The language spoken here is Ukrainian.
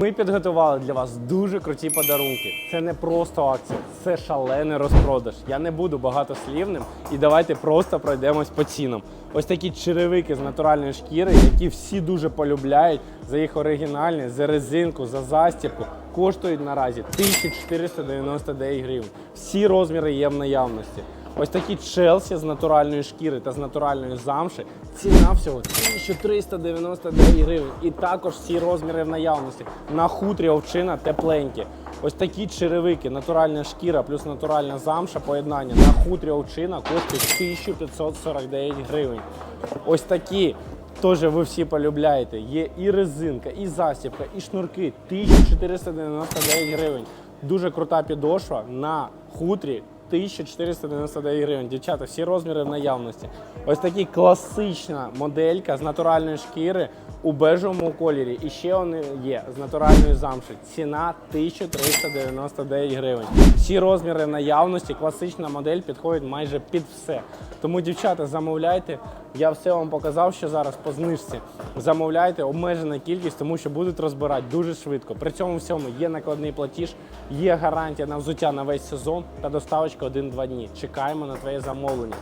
Ми підготували для вас дуже круті подарунки. Це не просто акція, це шалений розпродаж. Я не буду багатослівним і давайте просто пройдемось по цінам. Ось такі черевики з натуральної шкіри, які всі дуже полюбляють за їх оригінальність, за резинку, за застібку. Коштують наразі 1499 гривень. Всі розміри є в наявності. Ось такі Челсі з натуральної шкіри та з натуральної замши. Ціна всього 1399 гривень. І також всі розміри в наявності. На хутрі овчина тепленькі. Ось такі черевики, натуральна шкіра плюс натуральна замша поєднання на хутрі овчина коштують 1549 гривень. Ось такі Теж ви всі полюбляєте. Є і резинка, і засібка, і шнурки 1499 гривень. Дуже крута підошва на хутрі 1499 гривень. Дівчата, всі розміри в наявності. Ось такі класична моделька з натуральної шкіри у бежевому кольорі. І ще вони є з натуральної замші. Ціна 1399 гривень. Всі розміри наявності. Класична модель підходить майже під все. Тому, дівчата, замовляйте. Я все вам показав, що зараз по знижці. Замовляйте обмежена кількість, тому що будуть розбирати дуже швидко. При цьому всьому є накладний платіж, є гарантія на взуття на весь сезон та доставочка 1-2 дні. Чекаємо на твоє замовлення.